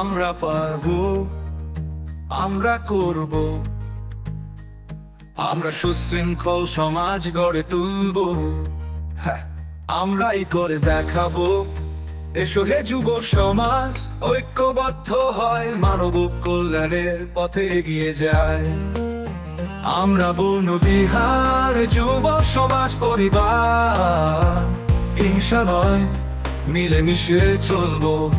আমরা পারব আমরা করব। আমরা সুশৃঙ্খল সমাজ গড়ে তুলব। হ্যাঁ, আমরাই করে দেখাবো। এসো হে যুব সমাজ ঐক্যবদ্ধ হয় মানব কল্যাণের পথে এগিয়ে যায়। আমরা বন বিহার যুব সমাজ পরিবার। হিংসা নয় মিলেমিশে চলবো।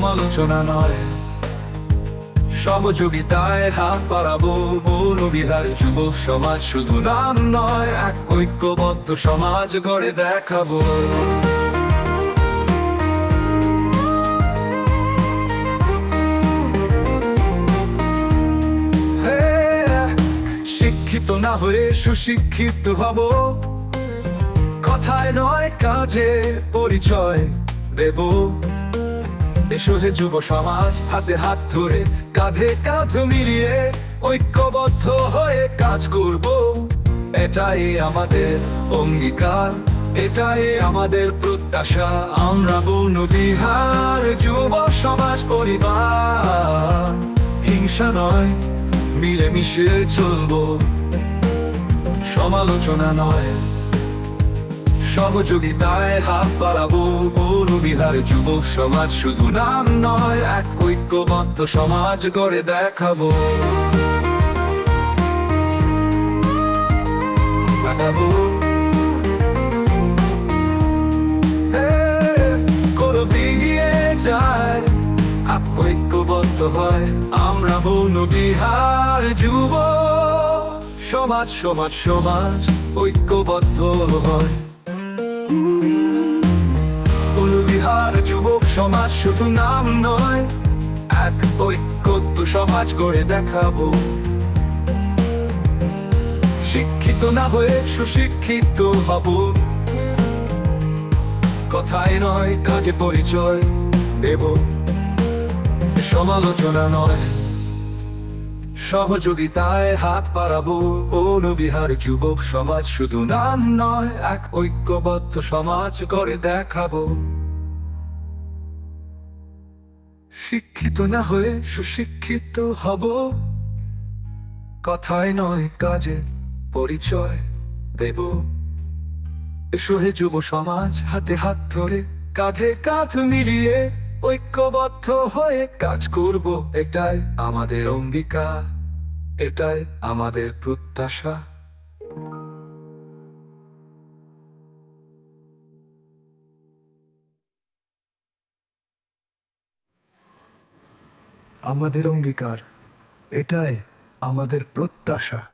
সমালোচনা নয়। সহযোগিতায় হাত বাড়াবো বন বিহার, যুব সমাজ শুধু নাম নয়, এক ঐক্যবদ্ধ সমাজ গড়ে দেখাবো। শিক্ষিত না হয়ে সুশিক্ষিত হব। কথায় নয়, কাজে পরিচয় দেব। এসো যুব সমাজ, হাতে হাত ধরে কাঁধে কাঁধ মিলিয়ে ঐক্যবদ্ধ হয়ে কাজ করব। এটাই আমাদের অঙ্গীকার, এটাই আমাদের প্রত্যাশা। আমরা বনবিহার যুব সমাজ পরিবার। হিংসা নয়, মিলেমিশে চলবো। সমালোচনা নয়, সহযোগিতায় হাত বাড়াবো। বিহার যুবক সমাজ শুধু নাম নয়, এক ঐক্যবদ্ধ সমাজ গড়ে দেখাবো। যায়, এক ঐক্যবদ্ধ হয়। আমরা বন বিহার যুব সমাজ সমাজ সমাজ ঐক্যবদ্ধ হয়। বিহার যুবক সমাজ শুধু নাম নয়, এক ঐক্যত্ব সমাজ গড়ে দেখাবো। শিক্ষিত না হয়ে সুশিক্ষিত হব। কথায় নয়, কাজে পরিচয় দেব। সমালোচনা নয়, সহযোগিতায় হাত পারাবো বিহার যুবক সমাজ শুধু নাম নয়, এক ঐক্যবদ্ধ সমাজ করে দেখাবো। শিক্ষিত না হয়ে সুশিক্ষিত হব। কথায় নয়, কাজে পরিচয় দেব। এসো যুব সমাজ, হাতে হাত ধরে, কাঁধে কাঁধ মিলিয়ে, ঐক্যবদ্ধ হয়ে কাজ করব। এটাই আমাদের অঙ্গীকার, এটাই আমাদের প্রত্যাশা। আমাদের অঙ্গীকার এটাই আমাদের প্রত্যাশা।